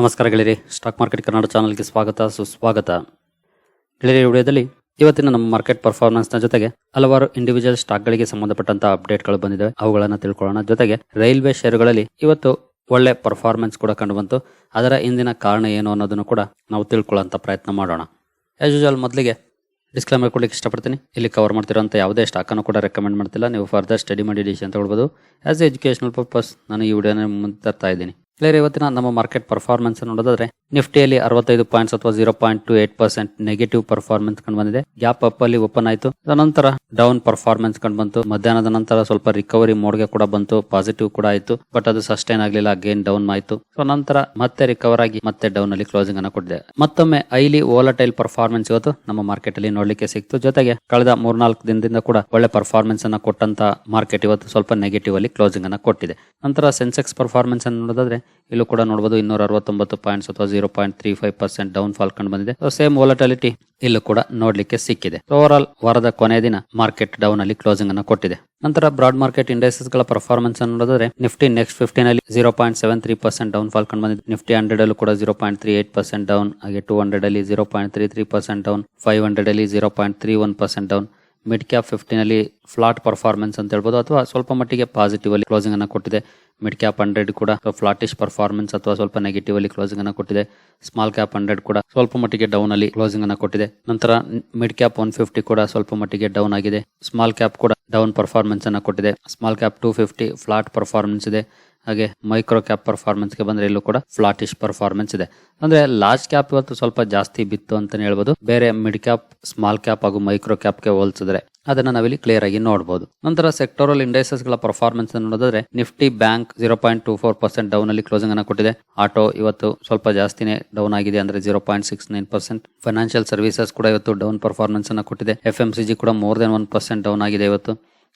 ನಮಸ್ಕಾರ stock market Kannada ಚಾನಲ್ಗೆ ಸ್ವಾಗತ, ಸುಸ್ವಾಗತ. ಗೆಳೆಯರಿ, ವಿಡಿಯೋದಲ್ಲಿ ಇವತ್ತಿನ ನಮ್ಮ ಮಾರ್ಕೆಟ್ ಪರ್ಫಾರ್ಮೆನ್ಸ್ನ ಜೊತೆಗೆ ಹಲವಾರು ಇಂಡಿವಿಜುವಲ್ ಸ್ಟಾಕ್ಗಳಿಗೆ ಸಂಬಂಧಪಟ್ಟಂತಹ ಅಪ್ಡೇಟ್ಗಳು ಬಂದಿವೆ ಅವುಗಳನ್ನು ತಿಳ್ಕೊಳ್ಳೋಣ. ಜೊತೆಗೆ ರೈಲ್ವೆ ಷೇರುಗಳಲ್ಲಿ ಇವತ್ತು ಒಳ್ಳೆ ಪರ್ಫಾರ್ಮೆನ್ಸ್ ಕೂಡ ಕಂಡುಬಂತು. ಅದರ ಹಿಂದಿನ ಕಾರಣ ಏನು ಅನ್ನೋದನ್ನು ಕೂಡ ನಾವು ತಿಳ್ಕೊಳ್ಳೋಂಥ ಪ್ರಯತ್ನ ಮಾಡೋಣ. ಆಸ್ ಯೂಶುವಲ್ ಮೊದಲಿಗೆ ಡಿಸ್ಕ್ಲೈಮರ್ ಕೊಡ್ಲಿಕ್ಕೆ ಇಷ್ಟಪಡ್ತೀನಿ. ಇಲ್ಲಿ ಕವರ್ ಮಾಡ್ತಿರೋಂಥ ಯಾವುದೇ ಸ್ಟಾಕನ್ನು ಕೂಡ ರೆಕಮೆಂಡ್ ಮಾಡ್ತಿಲ್ಲ. ನೀವು ಫರ್ದರ್ ಸ್ಟಡಿ ಮಾಡಿ ಡಿಸಿಷನ್ ತಗೊಳ್ಬೋದು ಆಸ್ ಎಜುಕೇಷನಲ್ ಪರ್ಪಸ್ ನಾನು ಈ ವಿಡಿಯೋನ ಮುಂದೆ ತರ್ತಾ ಇದ್ದೀನಿ. ಕ್ಲಿಯರ್ ಇವತ್ತಿನ ನಮ್ಮ ಮಾರ್ಕೆಟ್ ಪರ್ಫಾರ್ಮೆನ್ಸ್ ನೋಡೋದಾದ್ರೆ ನಿಫ್ಟಿಯಲ್ಲಿ ಅರವತ್ತೈದು ಪಾಯಿಂಟ್ಸ್ ಅಥವಾ zero point two eight percent negative performance ಕಂಡು ಬಂದಿದೆ. ಗ್ಯಾಪ್ ಅಪ್ ಅಲ್ಲಿ ಓಪನ್ ಆಯಿತು. ನಂತರ ಡೌನ್ ಪರ್ಫಾರ್ಮೆನ್ಸ್ ಕಂಡು ಬಂತು. ಮಧ್ಯಾಹ್ನದ ನಂತರ ಸ್ವಲ್ಪ ರಿಕವರಿ ಮೋಡ್ಗೆ ಕೂಡ ಬಂತು. ಪಾಸಿಟಿವ್ ಕೂಡ ಆಯಿತು. ಬಟ್ ಅದು ಸಸ್ಟೈನ್ ಆಗಲಿಲ್ಲ. ಅಗೇನ್ ಡೌನ್ ಆಯಿತು. ಸೊ ನಂತರ ಮತ್ತೆ ರಿಕವರ್ ಆಗಿ ಮತ್ತೆ ಡೌನ್ ಅಲ್ಲಿ ಕ್ಲೋಸಿಂಗ್ ಅನ್ನು ಕೊಟ್ಟಿದೆ. ಮತ್ತೊಮ್ಮೆ ಐಲಿ ಓಲಟೈಲ್ ಪರ್ಫಾರ್ಮೆನ್ಸ್ ಇವತ್ತು ನಮ್ಮ ಮಾರ್ಕೆಟ್ ಅಲ್ಲಿ ನೋಡ್ಲಿಕ್ಕೆ ಸಿಕ್ತು. ಜೊತೆಗೆ ಕಳೆದ ಮೂರ್ನಾಲ್ಕು ದಿನದಿಂದ ಕೂಡ ಒಳ್ಳೆ ಪರ್ಫಾರ್ಮೆನ್ಸ್ ಅನ್ನ ಕೊಟ್ಟಂತ ಮಾರ್ಕೆಟ್ ಇವತ್ತು ಸ್ವಲ್ಪ ನೆಗೆಟಿವ್ ಅಲ್ಲಿ ಕ್ಲೋಸಿಂಗ್ ಅನ್ನ ಕೊಟ್ಟಿದೆ. ನಂತರ ಸೆನ್ಸೆಕ್ಸ್ ಪರ್ಫಾರ್ಮೆನ್ಸ್ ಅನ್ನು ನೋಡೋದಾದ್ರೆ ಇಲ್ಲೂ ಕೂಡ ನೋಡಬಹುದು ಇನ್ನೂರ ಅರವತ್ತೊಂಬತ್ತು ಪಾಯಿಂಟ್ಸ್ ಅಥವಾ zero point three five percent down fall ಕಂಡು ಬಂದಿದೆ. ಸೇಮ್ ವಾಲಟಿಲಿಟಿ ಇಲ್ಲೂ ಕೂಡ ನೋಡ್ಲಿಕ್ಕೆ ಸಿಕ್ಕಿದೆ. ಓವರ್ ಆಲ್ ವಾರದ ಕೊನೆಯ ದಿನ ಮಾರ್ಕೆಟ್ ಡೌನ್ ಅಲ್ಲಿ ಕ್ಲೋಸಿಂಗ್ ಅನ್ನು ಕೊಟ್ಟಿದೆ. ನಂತರ ಬ್ರಾಡ್ ಮಾರ್ಕೆಟ್ ಇಂಡಸ್ಟ್ರೀಸ್ಗಳ ಪರ್ಫಾರ್ಮೆನ್ಸ್ ಅನ್ನು ನೋಡಿದ್ರೆ ನಿಫ್ಟಿ ನೆಕ್ಸ್ಟ್ ಫಿಫ್ಟೀನ್ ಅಲ್ಲಿ zero point seven three percent down fall ಕಂಡು ಬಂದಿದೆ. ನಿಫ್ಟಿ ಹಂಡ್ರೆಡ್ ಅಲ್ಲೂ ಕೂಡ zero point three eight percent down ಹಾಗೆ ಟೂ ಹಂಡ್ರೆಡ್ ಅಲ್ಲಿ zero point three three percent down five hundred ಅಲ್ಲಿ zero point three one percent down mid cap ಫಿಫ್ಟಿನಲ್ಲಿ flat performance ಅಂತ ಹೇಳ್ಬೋದು, ಅಥವಾ ಸ್ವಲ್ಪ ಮಟ್ಟಿಗೆ ಪಾಸಿಟಿವ್ ಅಲ್ಲಿ ಕ್ಲೋಸಿಂಗ್ ಅನ್ನು ಕೊಟ್ಟಿದೆ. ಮಿಡ್ ಕ್ಯಾಪ್ ಹಂಡ್ರೆಡ್ ಕೂಡ ಫ್ಲಾಟಿಶ್ ಪರ್ಫಾರ್ಮೆನ್ಸ್ ಅಥವಾ ಸ್ವಲ್ಪ ನೆಗೆಟಿವ್ ಅಲ್ಲಿ ಕ್ಲೋಸಿಂಗ್ ಅನ್ನು ಕೊಟ್ಟಿದೆ. ಸ್ಮಾಲ್ ಕ್ಯಾಪ್ ಹಂಡ್ರೆಡ್ ಕೂಡ ಸ್ವಲ್ಪ ಮಟ್ಟಿಗೆ ಡೌನ್ ಅಲ್ಲಿ ಕ್ಲೋಸಿಂಗ್ ಅನ್ನು ಕೊಟ್ಟಿದೆ. ನಂತರ ಮಿಡ್ ಕ್ಯಾಪ್ ಒನ್ ಫಿಫ್ಟಿ ಕೂಡ ಸ್ವಲ್ಪ ಮಟ್ಟಿಗೆ ಡೌನ್ ಆಗಿದೆ. ಸ್ಮಾಲ್ ಕ್ಯಾಪ್ ಕೂಡ ಡೌನ್ ಪರ್ಫಾರ್ಮೆನ್ಸ್ ಅನ್ನು ಕೊಟ್ಟಿದೆ. Small cap two fifty flat performance ಇದೆ. ಹಾಗೆ ಮೈಕ್ರೋ ಕ್ಯಾಪ್ ಪರ್ಫಾರ್ಮೆನ್ಸ್ಗೆ ಬಂದ್ರೆ ಇಲ್ಲೂ ಕೂಡ ಫ್ಲಾಟಿಶ್ ಪರ್ಫಾರ್ಮೆನ್ಸ್ ಇದೆ. ಅಂದ್ರೆ ಲಾರ್ಜ್ ಕ್ಯಾಪ್ ಇವತ್ತು ಸ್ವಲ್ಪ ಜಾಸ್ತಿ ಬಿತ್ತು ಅಂತಾನೆ ಹೇಳ್ಬೋದು. ಬೇರೆ ಮಿಡ್ ಕ್ಯಾಪ್ ಸ್ಮಾಲ್ ಕ್ಯಾಪ್ ಹಾಗೂ ಮೈಕ್ರೋ ಕ್ಯಾಪ್ಗೆ ಹೋಲಿಸಿದ್ರೆ ಅದನ್ನ ನಾವಿಲ್ಲಿ ಕ್ಲಿಯರ್ ಆಗಿ ನೋಡಬಹುದು ನಂತರ ಸೆಕ್ಟೋರಲ್ ಇಂಡೈಸಸ್ಗಳ ಪರ್ಫಾರ್ಮೆನ್ಸ್ ನೋಡಿದ್ರೆ Nifty bank zero point two four percent down ಅಲ್ಲಿ ಕ್ಲೋಸಿಂಗ್ ಅನ್ನು ಕೊಟ್ಟಿದೆ. ಆಟೋ ಇವತ್ತು ಸ್ವಲ್ಪ ಜಾಸ್ತಿನೇ ಡೌನ್ ಆಗಿದೆ ಅಂದ್ರೆ zero point six nine percent financial services ಕೂಡ ಇವತ್ತು ಡೌನ್ ಪರ್ಫಾರ್ಮೆನ್ಸ್ ಅನ್ನು ಕೊಟ್ಟಿದೆ. ಎಫ್ ಎಂ ಸಿ ಜಿ ಕೂಡ more than one percent down ಆಗಿದೆ ಇವತ್ತು.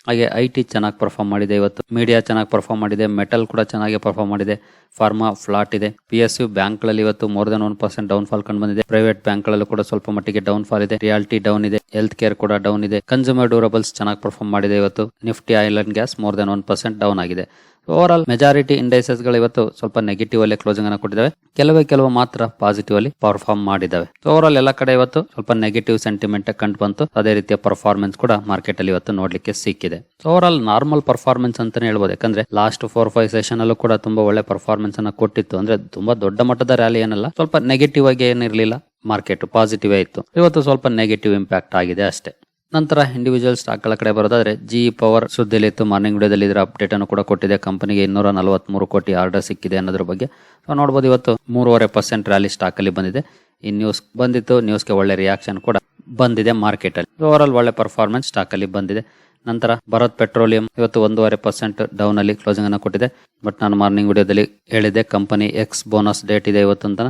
ಹಾಗೆ ಐ ಟಿ ಚೆನ್ನಾಗಿ ಪರ್ಫಾರ್ಮ್ ಮಾಡಿದೆ, ಇವತ್ತು ಮೀಡಿಯಾ ಚೆನ್ನಾಗಿ ಪರ್ಫಾರ್ಮ್ ಮಾಡಿದೆ ಮೆಟಲ್ ಕೂಡ ಚೆನ್ನಾಗಿ ಪರ್ಫಾರ್ಮ್ ಮಾಡಿದೆ ಫಾರ್ಮಾ ಫ್ಲಾಟ್ ಇದೆ. ಪಿ ಎಸ್ ಯು ಬ್ಯಾಂಕ್ಗಳಲ್ಲಿ ಇವತ್ತು more than one percent down fall ಕಂಡು ಬಂದಿದೆ. ಪ್ರೈವೇಟ್ ಬ್ಯಾಂಕ್ಗಳಲ್ಲೂ ಕೂಡ ಸ್ವಲ್ಪ ಮಟ್ಟಿಗೆ ಡೌನ್ ಫಾಲ್ ಇದೆ. ರಿಯಾಲಿಟಿ ಡೌನ್ ಇದೆ. ಹೆಲ್ತ್ ಕೇರ್ ಕೂಡ ಡೌನ್ ಇದೆ. ಕನ್ಸ್ಯೂಮರ್ ಡ್ಯೂರಬಲ್ಸ್ ಚೆನ್ನಾಗಿ ಪರ್ಫಾರ್ಮ್ ಮಾಡಿದೆ ಇವತ್ತು. Nifty oil and gas more than one percent down ಆಗಿದೆ. ಓವರ್ ಆಲ್ ಮೆಜಾರಿಟಿ ಇಂಡೈಸಸ್ಗಳು ಇವತ್ತು ಸ್ವಲ್ಪ ನೆಗೆಟಿವ್ ಅಲ್ಲಿ ಕ್ಲೋಸಿಂಗ್ ಅನ್ನು ಕೊಟ್ಟಿದ್ದಾವೆ. ಕೆಲವೇ ಕೆಲವು ಮಾತ್ರ ಪಾಸಿಟಿವ್ ಅಲ್ಲಿ ಪರ್ಫಾರ್ಮ್ ಮಾಡಿದ್ದಾವೆ. ಓವರ್ ಆಲ್ ಎಲ್ಲ ಕಡೆ ಇವತ್ತು ಸ್ವಲ್ಪ ನೆಗೆಟಿವ್ ಸೆಂಟಿಮೆಂಟ್ ಕಂಡು ಬಂತು. ಅದೇ ರೀತಿಯ ಪರ್ಫಾರ್ಮೆನ್ಸ್ ಕೂಡ ಮಾರ್ಕೆಟ್ ಅಲ್ಲಿ ಇವತ್ತು ನೋಡ್ಲಿಕ್ಕೆ ಸಿಕ್ಕಿದೆ. ಓವರ್ ಆಲ್ ನಾರ್ಮಲ್ ಪರ್ಫಾರ್ಮೆನ್ಸ್ ಅಂತಾನೆ ಹೇಳ್ಬೋದು. ಯಾಕಂದ್ರೆ ಲಾಸ್ಟ್ ಫೋರ್ ಫೈವ್ ಸೆಷನ್ ಅಲ್ಲೂ ಕೂಡ ತುಂಬಾ ಒಳ್ಳೆ ಪರ್ಫಾರ್ಮೆನ್ಸ್ ಅನ್ನ ಕೊಟ್ಟಿತ್ತು. ಅಂದ್ರೆ ತುಂಬಾ ದೊಡ್ಡ ಮಟ್ಟದ ರ್ಯಾಲಿ ಏನಲ್ಲ. ಸ್ವಲ್ಪ ನೆಗೆಟಿವ್ ಆಗಿ ಏನಿರಲಿಲ್ಲ. ಮಾರ್ಕೆಟ್ ಪಾಸಿಟಿವ್ ಇತ್ತು. ಇವತ್ತು ಸ್ವಲ್ಪ ನೆಗೆಟಿವ್ ಇಂಪ್ಯಾಕ್ಟ್ ಆಗಿದೆ ಅಷ್ಟೇ. ನಂತರ ಇಂಡಿವಿಜುವಲ್ ಸ್ಟಾಕ್ಗಳ ಕಡೆ ಬರೋದಾದ್ರೆ ಜಿ ಪವರ್ ಸುದ್ದಿಲಿತ್ತು ಇತ್ತು. ಮಾರ್ನಿಂಗ್ ವಿಡಿಯೋದಲ್ಲಿ ಇದರ ಅಪ್ಡೇಟ್ ಅನ್ನು ಕೂಡ ಕೊಟ್ಟಿದೆ. ಕಂಪನಿಗೆ ಇನ್ನೂರ ನಲವತ್ಮೂರು ಕೋಟಿ ಆರ್ಡರ್ ಸಿಕ್ಕಿದೆ ಅನ್ನೋದ್ರ ಬಗ್ಗೆ. ಸೊ ನೋಡಬಹುದು ಇವತ್ತು ಮೂರುವರೆ ಪರ್ಸೆಂಟ್ ರ್ಯಾಲಿ ಸ್ಟಾಕ್ ಅಲ್ಲಿ ಬಂದಿದೆ. ಈ ನ್ಯೂಸ್ ಬಂದಿತ್ತು. ನ್ಯೂಸ್ಗೆ ಒಳ್ಳೆ ರಿಯಾಕ್ಷನ್ ಕೂಡ ಬಂದಿದೆ ಮಾರ್ಕೆಟ್ ಅಲ್ಲಿ. ಓವರ್ ಆಲ್ ಒಳ್ಳೆ ಪರ್ಫಾರ್ಮೆನ್ಸ್ ಸ್ಟಾಕ್ ಅಲ್ಲಿ ಬಂದಿದೆ. ನಂತರ ಭಾರತ್ ಪೆಟ್ರೋಲಿಯಂ ಇವತ್ತು ಒಂದೂವರೆ ಪರ್ಸೆಂಟ್ ಡೌನ್ ಅಲ್ಲಿ ಕ್ಲೋಸಿಂಗ್ ಅನ್ನು ಕೊಟ್ಟಿದೆ. ಬಟ್ ನಾನು ಮಾರ್ನಿಂಗ್ ವಿಡಿಯೋದಲ್ಲಿ ಹೇಳಿದೆ ಕಂಪನಿ ಎಕ್ಸ್ ಬೋನಸ್ ಡೇಟ್ ಇದೆ ಇವತ್ತು ಅಂತ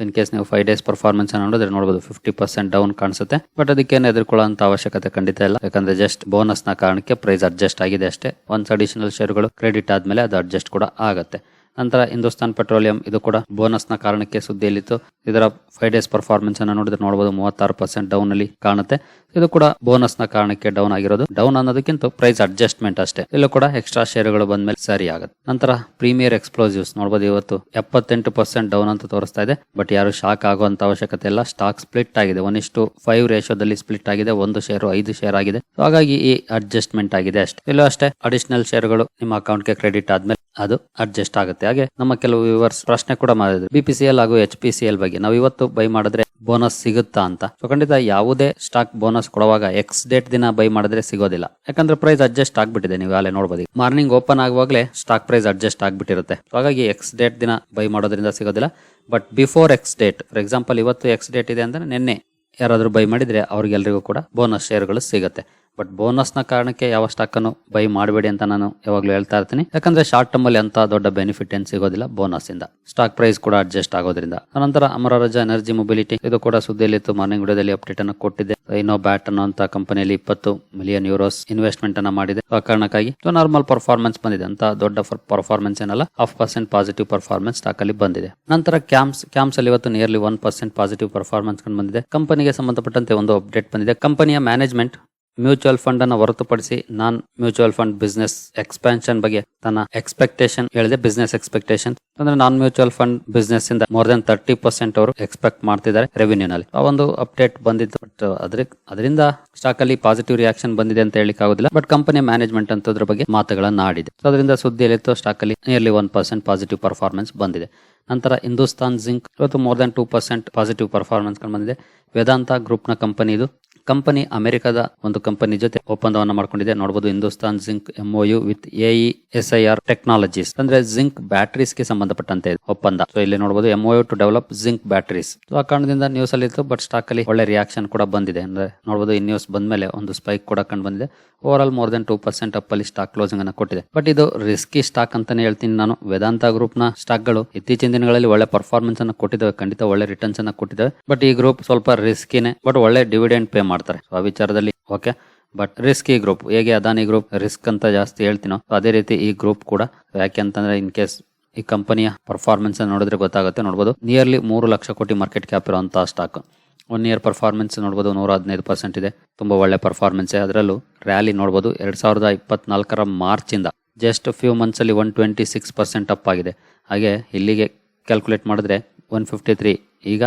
ಇನ್ ಕೇಸ್ ನೀವು ಫೈವ್ ಡೇಸ್ ಪರ್ಫಾರ್ಮೆನ್ಸ್ ನೋಡಿದ್ರೆ ನೋಡಬಹುದು ಫಿಫ್ಟಿ ಪರ್ಸೆಂಟ್ ಡೌನ್ ಕಾಣಿಸುತ್ತೆ. ಬಟ್ ಅದಕ್ಕೇನು ಎದುರ್ಕೊಳ್ಳುವಂತ ಅವಶ್ಯಕತೆ ಖಂಡಿತ ಇಲ್ಲ. ಯಾಕಂದ್ರೆ ಜಸ್ಟ್ ಬೋನಸ್ನ ಕಾರಣಕ್ಕೆ ಪ್ರೈಸ್ ಅಡ್ಜಸ್ಟ್ ಆಗಿದೆ ಅಷ್ಟೇ. ಒಂದ್ ಅಡಿಷನಲ್ ಶೇರ್ಗಳು ಕ್ರೆಡಿಟ್ ಆದ್ಮೇಲೆ ಅದು ಅಡ್ಜಸ್ಟ್ ಕೂಡ ಆಗುತ್ತೆ. ನಂತರ ಹಿಂದೂಸ್ತಾನ್ ಪೆಟ್ರೋಲಿಯಂ ಇದು ಕೂಡ ಬೋನಸ್ನ ಕಾರಣಕ್ಕೆ ಸುದ್ದಿಯಲ್ಲಿತ್ತು. ಇದರ ಫೈವ್ ಡೇಸ್ ಪರ್ಫಾರ್ಮೆನ್ಸ್ ಅನ್ನು ನೋಡಿದ್ರೆ ನೋಡಬಹುದು ಮೂವತ್ತಾರು ಪರ್ಸೆಂಟ್ ಡೌನ್ ಅಲ್ಲಿ ಕಾಣುತ್ತೆ. ಇದು ಕೂಡ ಬೋನಸ್ನ ಕಾರಣಕ್ಕೆ ಡೌನ್ ಆಗಿರೋದು. ಡೌನ್ ಅನ್ನೋದಕ್ಕಿಂತ ಪ್ರೈಸ್ ಅಡ್ಜಸ್ಟ್ಮೆಂಟ್ ಅಷ್ಟೇ. ಇಲ್ಲೂ ಕೂಡ ಎಕ್ಸ್ಟ್ರಾ ಶೇರ್ಗಳು ಬಂದ್ಮೇಲೆ ಸರಿ ಆಗುತ್ತೆ. ನಂತರ ಪ್ರೀಮಿಯರ್ ಎಕ್ಸ್ಪ್ಲೋಸಿವ್ಸ್ ನೋಡಬಹುದು ಇವತ್ತು ಎಪ್ಪತ್ತೆಂಟು ಪರ್ಸೆಂಟ್ ಡೌನ್ ಅಂತ ತೋರಿಸ್ತಾ ಇದೆ. ಬಟ್ ಯಾರು ಶಾಕ್ ಆಗುವಂತ ಅವಶ್ಯಕತೆ ಇಲ್ಲ. ಸ್ಟಾಕ್ ಸ್ಪ್ಲಿಟ್ ಆಗಿದೆ. ಒನ್ ಇಷ್ಟು ಫೈವ್ ರೇಷೋದಲ್ಲಿ ಸ್ಪ್ಲಿಟ್ ಆಗಿದೆ. ಒಂದು ಶೇರ್ ಐದು ಶೇರ್ ಆಗಿದೆ. ಹಾಗಾಗಿ ಈ ಅಡ್ಜಸ್ಟ್ಮೆಂಟ್ ಆಗಿದೆ ಅಷ್ಟೇ. ಇಲ್ಲೂ ಅಷ್ಟೇ ಅಡಿಷನಲ್ ಶೇರ್ಗಳು ನಿಮ್ಮ ಅಕೌಂಟ್ಗೆ ಕ್ರೆಡಿಟ್ ಆದ್ಮೇಲೆ ಅದು ಅಡ್ಜಸ್ಟ್ ಆಗುತ್ತೆ. ಹಾಗೆ ನಮ್ಮ ಕೆಲವು ವ್ಯೂವರ್ಸ್ ಪ್ರಶ್ನೆ ಕೂಡ ಮಾಡಿದ್ರು. ಬಿ ಪಿ ಸಿ ಎಲ್ ಹಾಗೂ ಎಚ್ ಪಿ ಸಿ ಎಲ್ ಬಗ್ಗೆ ನಾವು ಇವತ್ತು ಬೈ ಮಾಡಿದ್ರೆ ಬೋನಸ್ ಸಿಗುತ್ತಾ ಅಂತ. ಸೊ ಖಂಡಿತ ಯಾವುದೇ ಸ್ಟಾಕ್ ಬೋನಸ್ ಕೊಡುವಾಗ ಎಕ್ಸ್ ಡೇಟ್ ದಿನ ಬೈ ಮಾಡಿದ್ರೆ ಸಿಗೋದಿಲ್ಲ. ಯಾಕಂದ್ರೆ ಪ್ರೈಸ್ ಅಡ್ಜಸ್ಟ್ ಆಗ್ಬಿಟ್ಟಿದೆ, ನೀವು ಅಲ್ಲೇ ನೋಡಬಹುದು ಮಾರ್ನಿಂಗ್ ಓಪನ್ ಆಗುವಾಗಲೇ ಸ್ಟಾಕ್ ಪ್ರೈಸ್ ಅಡ್ಜಸ್ಟ್ ಆಗ್ಬಿಟ್ಟಿರುತ್ತೆ. ಹಾಗಾಗಿ ಎಕ್ಸ್ ಡೇಟ್ ದಿನ ಬೈ ಮಾಡೋದ್ರಿಂದ ಸಿಗೋದಿಲ್ಲ. But before ex date for example ಇವತ್ತು ಎಕ್ಸ್ ಡೇಟ್ ಇದೆ ಅಂದ್ರೆ ನಿನ್ನೆ ಯಾರಾದರೂ ಬೈ ಮಾಡಿದ್ರೆ ಅವ್ರಿಗೆಲ್ಲರಿಗೂ ಕೂಡ ಬೋನಸ್ ಶೇರ್ಗಳು ಸಿಗುತ್ತೆ. ಬಟ್ ಬೋನಸ್ನ ಕಾರಣಕ್ಕೆ ಯಾವ ಸ್ಟಾಕ್ ಅನ್ನು ಬೈ ಮಾಡಬೇಡಿ ಅಂತ ನಾನು ಯಾವಾಗಲೂ ಹೇಳ್ತಾ ಇರ್ತೀನಿ. ಯಾಕಂದ್ರೆ ಶಾರ್ಟ್ ಟರ್ಮ್ ಅಲ್ಲಿ ಅಂತ ದೊಡ್ಡ ಬೆನಿಫಿಟ್ ಏನ್ ಸಿಗೋದಿಲ್ಲ ಬೋನಸ್ ಇಂದ. ಸ್ಟಾಕ್ ಪ್ರೈಸ್ ಕೂಡ ಅಡ್ಜಸ್ಟ್ ಆಗೋದ್ರಿಂದ. ನಂತರ ಅಮರರಾಜ ಎನರ್ಜಿ ಮೊಬಿಲಿಟಿ ಇದು ಕೂಡ ಸುದ್ದಿಯಲ್ಲಿತ್ತು. ಮಾರ್ನಿಂಗ್ ವಿಡಿಯೋದಲ್ಲಿ ಅಪ್ಡೇಟ್ ಅನ್ನು ಕೊಟ್ಟಿದೆ ಇನ್ನೋ ಬ್ಯಾಟ್ ಅನ್ನುವಂತ ಕಂಪನಿಯಲ್ಲಿ ಇಪ್ಪತ್ತು ಮಿಲಿಯನ್ ಯೂರೋಸ್ ಇನ್ವೆಸ್ಟ್ಮೆಂಟ್ ಅನ್ನ ಮಾಡಿದೆ. ಆ ಕಾರಣಕ್ಕಾಗಿ ನಾರ್ಮಲ್ ಪರ್ಫಾರ್ಮೆನ್ಸ್ ಬಂದಿದೆ. ಅಂತ ದೊಡ್ಡ ಪರ್ಫಾರ್ಮೆನ್ಸ್ ಏನಲ್ಲ half percent positive performance stock ಅಲ್ಲಿ ಬಂದಿದೆ. ನಂತರ ಕ್ಯಾಂಪ್ಸ್ ಕ್ಯಾಂಪ್ಸ್ ಅಲ್ಲಿ ಇವತ್ತು nearly one percent positive performance ಬಂದಿದೆ. ಕಂಪನಿಗೆ ಸಂಬಂಧಪಟ್ಟಂತೆ ಒಂದು ಅಪ್ಡೇಟ್ ಬಂದಿದೆ. ಕಂಪನಿಯ ಮ್ಯಾನೇಜ್ಮೆಂಟ್ ಮ್ಯೂಚುವಲ್ ಫಂಡ್ ಅನ್ನು ಹೊರತುಪಡಿಸಿ non mutual fund business expansion ಬಗ್ಗೆ ತನ್ನ ಎಕ್ಸ್ಪೆಕ್ಟೇಷನ್ ಹೇಳಿದೆ. ಬಿಸ್ನೆಸ್ ಎಕ್ಸ್ಪೆಕ್ಟೇಷನ್ ಅಂದ್ರೆ ನಾನ್ ಮ್ಯೂಚುವಲ್ ಫಂಡ್ ಬಿಸ್ನೆಸ್ ಇಂದ ಮೋರ್ ದನ್ ತರ್ಟಿ ಪರ್ಸೆಂಟ್ ಅವರು ಎಕ್ಸ್ಪೆಕ್ಟ್ ಮಾಡ್ತಿದ್ದಾರೆ ರೆವಿನ್ಯೂ ನಲ್ಲಿ ಆ ಒಂದು ಅಪ್ಡೇಟ್ ಬಂದಿತ್ತು ಬಟ್ ಅದ್ರ, ಅದರಿಂದ ಸ್ಟಾಕ್ ಅಲ್ಲಿ ಪಾಸಿಟಿವ್ ರಿಯಾಕ್ಷನ್ ಬಂದಿದೆ ಅಂತ ಹೇಳಿಕ್ ಆಗುದಿಲ್ಲ. ಬಟ್ ಕಂಪನಿ ಮ್ಯಾನೇಜ್ಮೆಂಟ್ ಅಂತದ್ರ ಬಗ್ಗೆ ಮಾತುಗಳನ್ನ ಆಡಿದೆ. ಸೊ ಅದರಿಂದ ಸುದ್ದಿಯಲ್ಲಿತ್ತು, ಸ್ಟಾಕ್ ಅಲ್ಲಿ nearly one percent positive performance ಬಂದಿದೆ. ನಂತರ ಹಿಂದೂಸ್ತಾನ್ ಜಿಂಕ್, ಇವತ್ತು more than two percent positive performance ಬಂದಿದೆ. ವೇದಾಂತ ಗ್ರೂಪ್ನ ಕಂಪನಿ ಇದು ಕಂಪನಿ ಅಮೆರಿಕದ ಒಂದು ಕಂಪನಿ ಜೊತೆ ಒಪ್ಪಂದವನ್ನು ಮಾಡಿಕೊಂಡಿದೆ. ನೋಡಬಹುದು Hindustan zinc MOU with A E S I R technologies. ಅಂದ್ರೆ ಜಿಂಕ್ ಬ್ಯಾಟರೀಸ್ಗೆ ಸಂಬಂಧಪಟ್ಟಂತೆ ಒಪ್ಪಂದ. ಸೊ ಇಲ್ಲಿ ನೋಡಬಹುದು MOU to develop zinc batteries. So ಆ ಕಾರಣದಿಂದ ನ್ಯೂಸ್ ಅಲ್ಲಿ ಇತ್ತು ಬಟ್ ಸ್ಟಾಕ್ ಅಲ್ಲಿ ಒಳ್ಳೆ ರಿಯಾಕ್ಷನ್ ಕೂಡ ಬಂದಿದೆ. ಅಂದ್ರೆ ನೋಡಬಹುದು ಈ ನ್ಯೂಸ್ ಬಂದ ಮೇಲೆ ಒಂದು ಸ್ಪೈಕ್ ಕೂಡ ಕಂಡು ಬಂದಿದೆ. Overall more than two percent up ಅಲ್ಲಿ ಸ್ಟಾಕ್ ಕ್ಲೋಸಿಂಗ್ ಅನ್ನ ಕೊಟ್ಟಿದೆ. ಬಟ್ ಇದು ರಿಸ್ಕಿ ಸ್ಟಾಕ್ ಅಂತಾನೆ ಹೇಳ್ತೀನಿ ನಾನು. ವೇದಾಂತ ಗ್ರೂಪ್ನ ಸ್ಟಾಕ್ಗಳು ಇತ್ತೀಚಿನ ದಿನಗಳಲ್ಲಿ ಒಳ್ಳೆ ಪರ್ಫಾರ್ಮೆನ್ಸ್ ಅನ್ನ ಕೊಟ್ಟಿದ್ದಾವೆ. ಖಂಡಿತ ಒಳ್ಳೆ ರಿಟರ್ನ್ಸ್ ಅನ್ನ ಕೊಟ್ಟಿದ್ದಾವೆ. ಬಟ್ ಈ ಗ್ರೂಪ್ ಸ್ವಲ್ಪ ರಿಸ್ಕಿನೇ ಬಟ್ ಒಳ್ಳೆ ಡಿವಿಡೆಂಡ್ ಪೇ ಮಾಡ್ತಾರೆ. ಸೊ ಆ ವಿಚಾರದಲ್ಲಿ ಓಕೆ ಬಟ್ ರಿಸ್ಕ್ ಈ ಗ್ರೂಪ್ ಹೇಗೆ ಅದಾನಿ ಗ್ರೂಪ್ ರಿಸ್ಕ್ ಅಂತ ಜಾಸ್ತಿ ಹೇಳ್ತೀನೋ ಅದೇ ರೀತಿ ಈ ಗ್ರೂಪ್ ಕೂಡ ಯಾಕೆ ಅಂತಂದ್ರೆ ಇನ್ ಕೇಸ್ ಈ ಕಂಪನಿಯ ಪರ್ಫಾರ್ಮೆನ್ಸ್ ನೋಡಿದ್ರೆ ಗೊತ್ತಾಗುತ್ತೆ ನೋಡಬಹುದು ನಿಯರ್ಲಿ ಮೂರು ಲಕ್ಷ ಕೋಟಿ ಮಾರ್ಕೆಟ್ ಕ್ಯಾಪ್ ಇರುವಂತಹ ಸ್ಟಾಕ್ ಒನ್ ಇಯರ್ ಪರ್ಫಾರ್ಮೆನ್ಸ್ ನೋಡಬಹುದು ನೂರ ಹದಿನೈದು ಪರ್ಸೆಂಟ್ ಇದೆ. ತುಂಬಾ ಒಳ್ಳೆ ಪರ್ಫಾರ್ಮೆನ್ಸ್ ಅದರಲ್ಲೂ ರ್ಯಾಲಿ ನೋಡಬಹುದು ಎರಡ್ ಸಾವಿರದ ಇಪ್ಪತ್ನಾಲ್ಕರ ಮಾರ್ಚ್ ಇಂದ ಜಸ್ಟ್ ಫ್ಯೂ ಮಂತ್ಸ್ ಅಲ್ಲಿ one twenty six percent up ಆಗಿದೆ. ಹಾಗೆ ಇಲ್ಲಿಗೆ ಕ್ಯಾಲ್ಕುಲೇಟ್ ಮಾಡಿದ್ರೆ ಒನ್ ಫಿಫ್ಟಿ ತ್ರೀ ಈಗ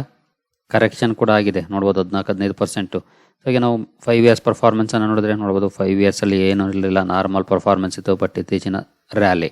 ಕರೆಕ್ಷನ್ ಕೂಡ ಆಗಿದೆ. ನೋಡ್ಬೋದು, ಹದಿನಾಲ್ಕು, ಹದಿನೈದು ಪರ್ಸೆಂಟು ಹಾಗೆ ನಾವು ಫೈವ್ ಇಯರ್ಸ್ ಪರ್ಫಾರ್ಮೆನ್ಸನ್ನು ನೋಡಿದ್ರೆ ನೋಡ್ಬೋದು ಫೈವ್ ಇಯರ್ಸಲ್ಲಿ ಏನೂ ಇರಲಿಲ್ಲ ನಾರ್ಮಲ್ ಪರ್ಫಾರ್ಮೆನ್ಸ್ ಇತ್ತು ಬಟ್ ಇತ್ತೀಚಿನ ರ್ಯಾಲಿ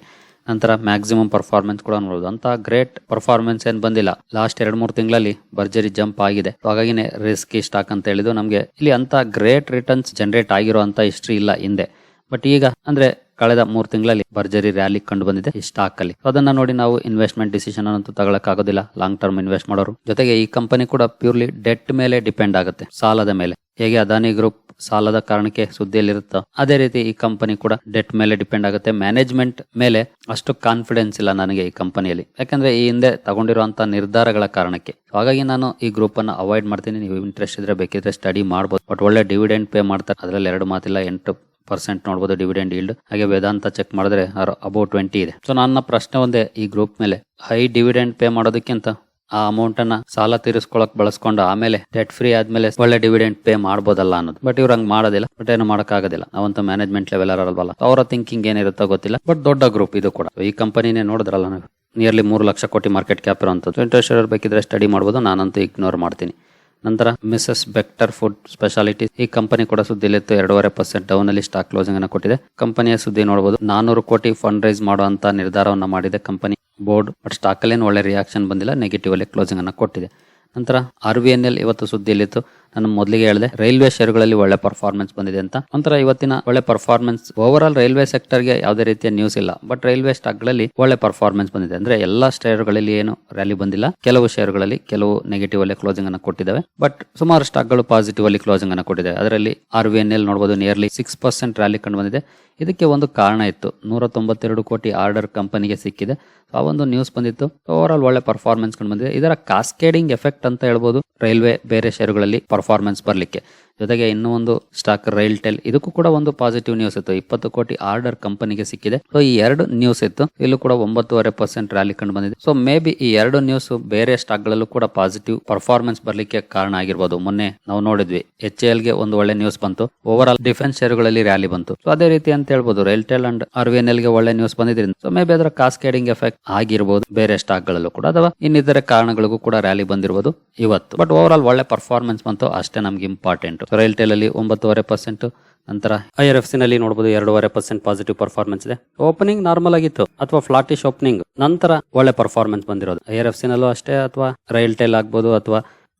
ನಂತರ ಮ್ಯಾಕ್ಸಿಮಮ್ ಪರ್ಫಾರ್ಮೆನ್ಸ್ ಕೂಡ ನೋಡ್ಬೋದು. ಅಂತ ಗ್ರೇಟ್ ಪರ್ಫಾರ್ಮೆನ್ಸ್ ಏನು ಬಂದಿಲ್ಲ. ಲಾಸ್ಟ್ ಎರಡು ಮೂರು ತಿಂಗಳಲ್ಲಿ ಭರ್ಜರಿ ಜಂಪ್ ಆಗಿದೆ. ಹಾಗಾಗಿನೇ ರಿಸ್ಕಿ ಸ್ಟಾಕ್ ಅಂತ ಹೇಳಿದ್ದು ನಮಗೆ ಇಲ್ಲಿ ಅಂತ ಗ್ರೇಟ್ ರಿಟರ್ನ್ಸ್ ಜನರೇಟ್ ಆಗಿರೋ ಅಂತ ಹಿಸ್ಟ್ರಿ ಇಲ್ಲ ಹಿಂದೆ. ಬಟ್ ಈಗ ಅಂದ್ರೆ ಕಳೆದ ಮೂರು ತಿಂಗಳಲ್ಲಿ ಭರ್ಜರಿ ರ್ಯಾಲಿ ಕಂಡು ಬಂದಿದೆ. ಈ ಸ್ಟಾಕ್ ಅಲ್ಲಿ. ಅದನ್ನ ನೋಡಿ ನಾವು ಇನ್ವೆಸ್ಟ್ಮೆಂಟ್ ಡಿಸಿಷನ್ ಅಂತೂ ತಗೊಳಕ್ ಆಗೋದಿಲ್ಲ ಲಾಂಗ್ ಟರ್ಮ್ ಇನ್ವೆಸ್ಟ್ ಮಾಡೋರು. ಜೊತೆಗೆ ಈ ಕಂಪನಿ ಕೂಡ ಪ್ಯೂರ್ಲಿ ಡೆಟ್ ಮೇಲೆ ಡಿಪೆಂಡ್ ಆಗುತ್ತೆ. ಸಾಲದ ಮೇಲೆ. ಹೇಗೆ ಅದಾನಿ ಗ್ರೂಪ್ ಸಾಲದ ಕಾರಣಕ್ಕೆ ಸುದ್ದಿಯಲ್ಲಿರುತ್ತೋ ಅದೇ ರೀತಿ ಈ ಕಂಪನಿ ಕೂಡ ಡೆಟ್ ಮೇಲೆ ಡಿಪೆಂಡ್ ಆಗುತ್ತೆ. ಮ್ಯಾನೇಜ್ಮೆಂಟ್ ಮೇಲೆ ಅಷ್ಟು ಕಾನ್ಫಿಡೆನ್ಸ್ ಇಲ್ಲ ನನಗೆ ಈ ಕಂಪನಿಯಲ್ಲಿ ಯಾಕಂದ್ರೆ ಈ ಹಿಂದೆ ತಗೊಂಡಿರುವಂತಹ ನಿರ್ಧಾರಗಳ ಕಾರಣಕ್ಕೆ. ಹಾಗಾಗಿ ನಾನು ಈ ಗ್ರೂಪ್ ಅನ್ನ ಅವಾಯ್ಡ್ ಮಾಡ್ತೀನಿ. ನೀವು ಇಂಟ್ರೆಸ್ಟ್ ಇದ್ರೆ ಬೇಕಿದ್ರೆ ಸ್ಟಡಿ ಮಾಡಬಹುದು ಬಟ್ ಒಳ್ಳೆ ಡಿವಿಡೆಂಡ್ ಪೇ ಮಾಡ್ತಾರೆ. ಅದರಲ್ಲಿ ಎರಡು ಮಾತಿಲ್ಲ, ಎಂಟು ಪರ್ಸೆಂಟ್ ನೋಡಬಹುದು ಡಿವಿಡೆಂಡ್ ಈಲ್ಡ್ ಹಾಗೆ ವೇದಾಂತ ಚೆಕ್ ಮಾಡಿದ್ರೆ ಅಬೌಟ್ ಟ್ವೆಂಟಿ ಇದೆ. ಸೊ ನನ್ನ ಪ್ರಶ್ನೆ ಒಂದೇ ಈ ಗ್ರೂಪ್ ಮೇಲೆ. ಹೈ ಡಿವಿಡೆಂಡ್ ಪೇ ಮಾಡೋದಕ್ಕಿಂತ ಆ ಅಮೌಂಟ್ ಅನ್ನ ಸಾಲ ತೀರಿಸ್ಕೊಳಕ್ ಬಳಸ್ಕೊಂಡು ಆಮೇಲೆ ಡೆಟ್ ಫ್ರೀ ಆದ್ಮೇಲೆ ಒಳ್ಳೆ ಡಿವಿಡೆಂಡ್ ಪೇ ಮಾಡ್ಬೋದಲ್ಲ ಅನ್ನೋದು. ಬಟ್ ಇವ್ರು ಹಂಗ್ ಮಾಡೋದಿಲ್ಲ. ಬಟ್ ಏನು ಮಾಡೋಕ್ಕಾಗೋದಿಲ್ಲ. ಅವಂತ ಮ್ಯಾನೇಜ್ಮೆಂಟ್ ಲೆವೆಲ್ ಅಲ್ವಲ್ಲ ಅವರ ಥಿಂಕಿಂಗ್ ಏನಿರುತ್ತೋ ಗೊತ್ತಿಲ್ಲ. ಬಟ್ ದೊಡ್ಡ ಗ್ರೂಪ್ ಇದು ಕೂಡ. ಈ ಕಂಪನಿನೇ ನೋಡಿದ್ರಲ್ಲ ನಾವು. ನಿಯರ್ಲಿ ಮೂರು ಲಕ್ಷ ಕೋಟಿ ಮಾರ್ಕೆಟ್ ಕ್ಯಾಪ್ ಇರುವಂತದ್ದು ಇಂಟ್ರೆಸ್ಟ್ ಬೇಕಿದ್ರೆ ಸ್ಟಡಿ ಮಾಡ್ಬೋದು. ನಾನಂತೂ ಇಗ್ನೋರ್ ಮಾಡ್ತೀನಿ. ನಂತರ ಮಿಸಸ್ ಬೆಕ್ಟರ್ ಫುಡ್ ಸ್ಪೆಷಾಲಿಟಿ. ಈ ಕಂಪನಿ ಕೂಡ ಸುದ್ದಿಲಿತ್ತು ಎರಡೂವರೆ ಪರ್ಸೆಂಟ್ ಡೌನ್ ಅಲ್ಲಿ ಸ್ಟಾಕ್ ಕ್ಲೋಸಿಂಗ್ ಅನ್ನು ಕೊಟ್ಟಿದೆ. ಕಂಪನಿಯ ಸುದ್ದಿ ನೋಡಬಹುದು ನಾನೂರು ಕೋಟಿ ಫಂಡ್ ರೈಸ್ ಮಾಡುವಂತ ನಿರ್ಧಾರವನ್ನು ಮಾಡಿದೆ ಕಂಪನಿ ಬೋರ್ಡ್, ಬಟ್ ಸ್ಟಾಕ್ ಅಲ್ಲಿ ಒಳ್ಳೆ ರಿಯಾಕ್ಷನ್ ಬಂದಿಲ್ಲ ನೆಗೆಟಿವ್ ಅಲ್ಲಿ ಕ್ಲೋಸಿಂಗ್ ಅನ್ನು ಕೊಟ್ಟಿದೆ. ನಂತರ ಆರ್ ವಿ ಎನ್ ಎಲ್ ಇವತ್ತು ಸುದ್ದಿಯಲ್ಲಿತ್ತು ನಾನು ಮೊದಲಿಗೆ ಹೇಳಿದೆ, ರೈಲ್ವೆ ಶೇರುಗಳಲ್ಲಿ ಒಳ್ಳೆ ಪರ್ಫಾರ್ಮೆನ್ಸ್ ಬಂದಿದೆ ಅಂತ. ಒಂಥರ ಇವತ್ತಿನ ಒಳ್ಳೆ ಪರ್ಫಾರ್ಮೆನ್ಸ್ ಓವರ್ ಆಲ್ ರೈಲ್ವೆ ಸೆಕ್ಟರ್ಗೆ ಯಾವುದೇ ರೀತಿಯ ನ್ಯೂಸ್ ಇಲ್ಲ. ಬಟ್ ರೈಲ್ವೆ ಸ್ಟಾಕ್ಗಳಲ್ಲಿ ಒಳ್ಳೆ ಪರ್ಫಾರ್ಮೆನ್ಸ್ ಬಂದಿದೆ. ಅಂದ್ರೆ ಎಲ್ಲಾ ಶೇರುಗಳಲ್ಲಿ ಏನು ರ್ಯಾಲಿ ಬಂದಿಲ್ಲ. ಕೆಲವು ಶೇರುಗಳಲ್ಲಿ ಕೆಲವು ನೆಗೆಟಿವ್ ಅಲ್ಲಿ ಕ್ಲೋಸಿಂಗ್ ಅನ್ನು ಕೊಟ್ಟಿದ್ದಾವೆ. ಬಟ್ ಸುಮಾರು ಸ್ಟಾಕ್ಗಳು ಪಾಸಿಟಿವ್ ಅಲ್ಲಿ ಕ್ಲೋಸಿಂಗ್ ಅನ್ನು ಕೊಟ್ಟಿದೆ ಅದರಲ್ಲಿ ಆರ್ ವಿ ಎನ್ ಎಲ್ ನೋಡಬಹುದು ನಿಯರ್ಲಿ ಸಿಕ್ಸ್ ಪರ್ಸೆಂಟ್ ರ್ಯಾಲಿ ಕಂಡು ಬಂದಿದೆ. ಇದಕ್ಕೆ ಒಂದು ಕಾರಣ ಇತ್ತು. ನೂರ ತೊಂಬತ್ತೆರಡು ಕೋಟಿ ಆರ್ಡರ್ ಕಂಪನಿಗೆ ಸಿಕ್ಕಿದೆ. ಆ ಒಂದು ನ್ಯೂಸ್ ಬಂದಿತ್ತು. ಓವರ್ ಆಲ್ ಒಳ್ಳೆ ಪರ್ಫಾರ್ಮೆನ್ಸ್ ಕಂಡು ಬಂದಿದೆ. ಇದರ ಕಾಸ್ಕೇಡಿಂಗ್ ಎಫೆಕ್ಟ್ ಅಂತ ಹೇಳ್ಬೋದು, ರೈಲ್ವೆ ಬೇರೆ ಶೇರುಗಳಲ್ಲಿ ಪರ್ಫಾರ್ಮೆನ್ಸ್ ಬರಲಿಕ್ಕೆ. ಜೊತೆಗೆ ಇನ್ನೂ ಒಂದು ಸ್ಟಾಕ್ ರೈಲ್ ಟೆಲ್ ಇದಕ್ಕೂ ಕೂಡ ಒಂದು ಪಾಸಿಟಿವ್ ನ್ಯೂಸ್ ಇತ್ತು. ಇಪ್ಪತ್ತು ಕೋಟಿ ಆರ್ಡರ್ ಕಂಪನಿಗೆ ಸಿಕ್ಕಿದೆ. ಸೊ ಈ ಎರಡು ನ್ಯೂಸ್ ಇತ್ತು. ಇಲ್ಲೂ ಕೂಡ ಒಂಬತ್ತುವರೆ ಪರ್ಸೆಂಟ್ ರ್ಯಾಲಿ ಕಂಡು ಬಂದಿದೆ. ಸೊ ಮೇ ಬಿ ಈ ಎರಡು ನ್ಯೂಸ್ ಬೇರೆ ಸ್ಟಾಕ್ ಗಳಲ್ಲೂ ಕೂಡ ಪಾಸಿಟಿವ್ ಪರ್ಫಾರ್ಮೆನ್ಸ್ ಬರಲಿಕ್ಕೆ ಕಾರಣ ಆಗಿರ್ಬೋದು. ಮೊನ್ನೆ ನಾವು ನೋಡಿದ್ವಿ ಎಚ್ ಎಲ್ಗೆ ಒಂದು ಒಳ್ಳೆ ನ್ಯೂಸ್ ಬಂತು. ಓವರ್ ಆಲ್ ಡಿಫೆನ್ಸ್ ಶೇರುಗಳಲ್ಲಿ ರ್ಯಾಲಿ ಬಂತು. ಸೊ ಅದೇ ರೀತಿ ಅಂತ ಹೇಳ್ಬೋದು. ರೈಲ್ಟೆಲ್ ಅಂಡ್ ಆರ್ ವಿ ಎಲ್ಗೆ ಒಳ್ಳೆ ನ್ಯೂಸ್ ಬಂದಿದ್ರಿಂದ. ಸೊ ಮೇ ಬಿ ಅದರ ಕಾಸ್ಕೇಡಿಂಗ್ ಎಫೆಕ್ಟ್ ಆಗಿರ್ಬೋದು ಬೇರೆ ಸ್ಟಾಕ್ ಗಳಲ್ಲೂ ಕೂಡ. ಅಥವಾ ಇನ್ನಿತರ ಕಾರಣಗಳಿಗೂ ಕೂಡ ರ್ಯಾಲಿ ಬಂದಿರಬಹುದು ಇವತ್ತು. ಬಟ್ ಓವರ್ ಆಲ್ ಒಳ್ಳೆ ಪರ್ಫಾರ್ಮೆನ್ಸ್ ಬಂತು. ಅಷ್ಟೇ ನಮ್ಗೆ ಇಂಪಾರ್ಟೆಂಟ್ ರೈಲ್ಟೇಲ್ ಅಲ್ಲಿ ಒಂಬತ್ತುವರೆ ಪರ್ಸೆಂಟ್ ನಂತರ ಐ ಆರ್ ಎಫ್ ಸಿ ನಲ್ಲಿ ನೋಡಬಹುದು ಎರಡೂವರೆ ಪರ್ಸೆಂಟ್ ಪಾಸಿಟಿವ್ ಪರ್ಫಾರ್ಮೆನ್ಸ್ ಇದೆ. ಓಪನಿಂಗ್ ನಾರ್ಮಲ್ ಆಗಿತ್ತು, ಅಥವಾ ಫ್ಲಾಟಿಶ್ ಓಪನಿಂಗ್ ನಂತರ ಒಳ್ಳೆ ಪರ್ಫಾರ್ಮೆನ್ಸ್ ಬಂದಿರೋದು. ಐ ಆರ್ ಎಫ್ ಸಿ ನಲ್ಲೂ ಅಷ್ಟೇ, ಅಥವಾ ರೈಲ್ ಟೇಲ್ ಆಗ್ಬೋದು, ಅಥವಾ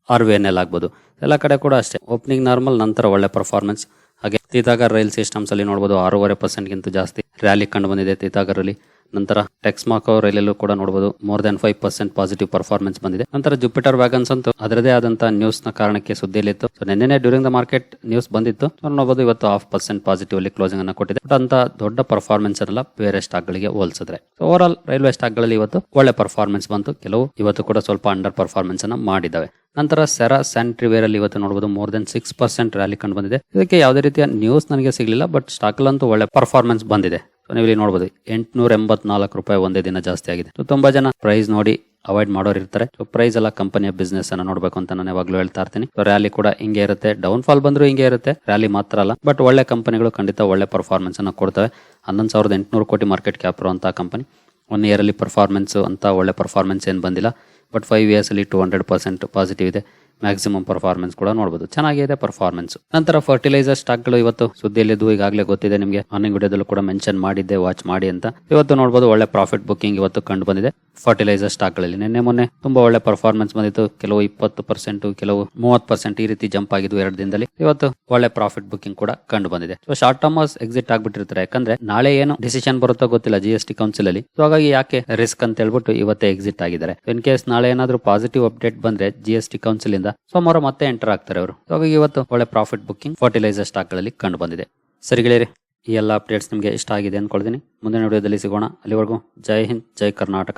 ಆರ್ ವಿ ಎನ್ ಎಲ್ ಆಗ್ಬೋದು. ಎಲ್ಲ ಕಡೆ ಕೂಡ ಅಷ್ಟೇ. ಓಪನಿಂಗ್ ನಾರ್ಮಲ್ ನಂತರ ಒಳ್ಳೆ ಪರ್ಫಾರ್ಮೆನ್ಸ್ ಹಾಗೆ ತೀತಾಗರ್ ರೈಲ್ ಸಿಸ್ಟಮ್ಸ್ ಅಲ್ಲಿ ನೋಡಬಹುದು ಆರೂವರೆ ಪರ್ಸೆಂಟ್ಗಿಂತ ಜಾಸ್ತಿ ರ್ಯಾಲಿ ಕಂಡು ಬಂದಿದೆ ತೀತಾಗರ್ ಅಲ್ಲಿ. ನಂತರ ಟೆಕ್ಸ್ಮಾಕೋ ರೈಲಲ್ಲೂ ಕೂಡ ನೋಡಬಹುದು more than five percent positive performance ಬಂದಿದೆ. ನಂತರ ಜುಪಿಟರ್ ವ್ಯಾಗನ್ಸ್ ಅಂತೂ ಅದರದೇ ಆದಂತಹ ನ್ಯೂಸ್ನ ಕಾರಣಕ್ಕೆ ಸುದ್ದಿಯಲ್ಲಿತ್ತು. ಸೊ ನಿನ್ನೆ ಡ್ಯೂರಿಂಗ್ ದ ಮಾರ್ಕೆಟ್ ನ್ಯೂಸ್ ಬಂದಿತ್ತು. ನೋಡಬಹುದು ಇವತ್ತು ಹಾಫ್ ಪರ್ಸೆಂಟ್ ಪಾಸಿಟಿವ್ ಅಲ್ಲಿ ಕ್ಲೋಸಿಂಗ್ ಅನ್ನು ಕೊಟ್ಟಿದೆ. ಬಟ್ ಅಂತ ದೊಡ್ಡ ಪರ್ಫಾರ್ಮೆನ್ಸ್ ಅಲ್ಲ ಬೇರೆ ಸ್ಟಾಕ್ ಗಳಿಗೆ ಹೋಲಿಸಿದ್ರೆ. ಓವರ್ ಆಲ್ ರೈಲ್ವೆ ಸ್ಟಾಕ್ಗಳಲ್ಲಿ ಇವತ್ತು ಒಳ್ಳೆ ಪರ್ಫಾರ್ಮೆನ್ಸ್ ಬಂತು. ಕೆಲವು ಇವತ್ತು ಕೂಡ ಸ್ವಲ್ಪ ಅಂಡರ್ ಪರ್ಫಾರ್ಮೆನ್ಸ್ ಅನ್ನ ಮಾಡಿದ್ದಾವೆ. ನಂತರ ಸೆರಾ ಸ್ಯಾಂಟ್ರಿವೇರ್ ಅಲ್ಲಿ ಇವತ್ತು ನೋಡಬಹುದು more than six percent rally ಕಂಡು ಬಂದಿದೆ. ಇದಕ್ಕೆ ಯಾವುದೇ ರೀತಿಯ ನ್ಯೂಸ್ ನನಗೆ ಸಿಗಲಿಲ್ಲ ಬಟ್ ಸ್ಟಾಕ್ ಅಲ್ಲಂತೂ ಒಳ್ಳೆ ಪರ್ಫಾರ್ಮೆನ್ಸ್ ಬಂದಿದೆ. ಸೊ ನೀವು ಇಲ್ಲಿ ನೋಡಬಹುದು ಎಂಟುನೂರ ಎಂಬತ್ನಾಲ್ಕು ರೂಪಾಯಿ ಒಂದೇ ದಿನ ಜಾಸ್ತಿ ಆಗಿದೆ. ಸೊ ತುಂಬಾ ಜನ ಪ್ರೈಸ್ ನೋಡಿ ಅವಾಯ್ಡ್ ಮಾಡೋರು ಇರ್ತಾರೆ. ಸೊ ಪ್ರೈಸ್ ಎಲ್ಲ ಕಂಪನಿಯ ಬಿಸ್ನೆಸ್ ಅನ್ನ ನೋಡ್ಬೇಕು ಅಂತ ನಾನು ಯಾವಾಗ್ಲೂ ಹೇಳ್ತಾ ಇರ್ತೀನಿ. ಸೊ ರ್ಯಾಲಿ ಕೂಡ ಹಿಂಗೆ ಇರುತ್ತೆ. ಡೌನ್ ಫಾಲ್ ಬಂದ್ರು ಹಿಂಗೆ ಇರುತ್ತೆ. ರ್ಯಾಲಿ ಮಾತ್ರ ಅಲ್ಲ ಬಟ್ ಒಳ್ಳೆ ಕಂಪನಿಗಳು ಖಂಡಿತ ಒಳ್ಳೆ ಪರ್ಫಾರ್ಮೆನ್ಸ್ ಅನ್ನ ಕೊಡ್ತವೆ. ಹನ್ನೊಂದು ಸಾವಿರದ ಎಂಟುನೂರು ಕೋಟಿ ಮಾರ್ಕೆಟ್ ಕ್ಯಾಪ್ ಇರುವಂತಹ ಕಂಪನಿ ಒನ್ ಇಯರ್ ಅಲ್ಲಿ ಪರ್ಫಾರ್ಮೆನ್ಸ್ ಅಂತ ಒಳ್ಳೆ ಪರ್ಫಾರ್ಮೆನ್ಸ್ ಏನು ಬಂದಿಲ್ಲ. ಬಟ್ ಫೈವ್ ಇಯರ್ಸ್ ಅಲ್ಲಿ ಟೂ ಹಂಡ್ರೆಡ್ ಪರ್ಸೆಂಟ್ ಪಾಸಿಟಿವ್ ಇದೆ. ಮ್ಯಾಕ್ಸಿಮಮ್ ಪರ್ಫಾರ್ಮೆನ್ಸ್ ಕೂಡ ನೋಡಬಹುದು ಚೆನ್ನಾಗಿದೆ ಪರ್ಫಾರ್ಮೆನ್ಸ್ ನಂತರ ಫರ್ಟಿಲೈಸರ್ ಸ್ಟಾಕ್ಗಳು ಇವತ್ತು ಸುದ್ದಿಯಲ್ಲಿದ್ದು ಈಗಾಗಲೇ ಗೊತ್ತಿದೆ ನಿಮಗೆ. ಮಾರ್ನಿಂಗ್ ವಿಡಿಯೋದಲ್ಲೂ ಕೂಡ ಮೆನ್ಷನ್ ಮಾಡಿದ್ದೆ ವಾಚ್ ಮಾಡಿ ಅಂತ. ಇವತ್ತು ನೋಡಬಹುದು ಒಳ್ಳೆ ಪ್ರಾಫಿಟ್ ಬುಕಿಂಗ್ ಇವತ್ತು ಕಂಡು ಬಂದಿದೆ. ಫರ್ಟಿಲೈಸರ್ ಸ್ಟಾಕ್ಗಳಲ್ಲಿ ನಿನ್ನೆ ಮೊನ್ನೆ ತುಂಬಾ ಒಳ್ಳೆ ಪರ್ಫಾರ್ಮೆನ್ಸ್ ಬಂದಿತ್ತು. ಕೆಲವು ಇಪ್ಪತ್ತು ಪರ್ಸೆಂಟ್ ಕೆಲವು ಮೂವತ್ತು ಪರ್ಸೆಂಟ್ ಈ ರೀತಿ ಜಂಪ್ ಆಗಿದ್ದು ಎರಡು ದಿನದಲ್ಲಿ. ಇವತ್ತು ಒಳ್ಳೆ ಪ್ರಾಫಿಟ್ ಬುಕಿಂಗ್ ಕೂಡ ಕಂಡು ಬಂದಿದೆ. ಸೊ ಶಾರ್ಟ್ ಟರ್ಮಸ್ ಎಕ್ಸಿಟ್ ಆಗ್ಬಿಟ್ಟಿರ್ತಾರೆ. ಯಾಕಂದ್ರೆ ನಾಳೆ ಏನು ಡಿಸಿಷನ್ ಬರುತ್ತೋ ಗೊತ್ತಿಲ್ಲ ಜಿ ಎಸ್ ಟಿ ಕೌನ್ಸಿಲ್ ಅಲ್ಲಿ. ಸೊ ಹಾಗಾಗಿ ಯಾಕೆ ರಿಸ್ಕ್ ಅಂತ ಹೇಳ್ಬಿಟ್ಟು ಇವತ್ತೇ ಎಕ್ಸಿಟ್ ಆಗಿದ್ದಾರೆ. ಇನ್ ಕೇಸ್ ನಾಳೆ ಏನಾದ್ರೂ ಪಾಸಿಟಿವ್ ಅಪ್ಡೇಟ್ ಬಂದ್ರೆ ಜಿ ಎಸ್ ಟಿ ಕೌನ್ಸಿಲ್ ಇಂದ ಸೋಮವಾರ ಮತ್ತೆ ಎಂಟರ್ ಆಗ್ತಾರೆ ಅವರು. ಹಾಗಾಗಿ ಇವತ್ತು ಒಳ್ಳೆ ಪ್ರಾಫಿಟ್ ಬುಕ್ಕಿಂಗ್ ಫರ್ಟಿಲೈಸರ್ ಸ್ಟಾಕ್ಗಳಲ್ಲಿ ಕಂಡು ಬಂದಿದೆ. ಸರಿ ಗೆಳೆಯರೆ, ಈ ಎಲ್ಲ ಅಪ್ಡೇಟ್ಸ್ ನಿಮಗೆ ಇಷ್ಟ ಆಗಿದೆ ಅಂದ್ಕೊಳ್ತೀನಿ ಮುಂದಿನ ವಿಡಿಯೋದಲ್ಲಿ ಸಿಗೋಣ. ಅಲ್ಲಿವರೆಗೂ ಜೈ ಹಿಂದ್, ಜೈ ಕರ್ನಾಟಕ.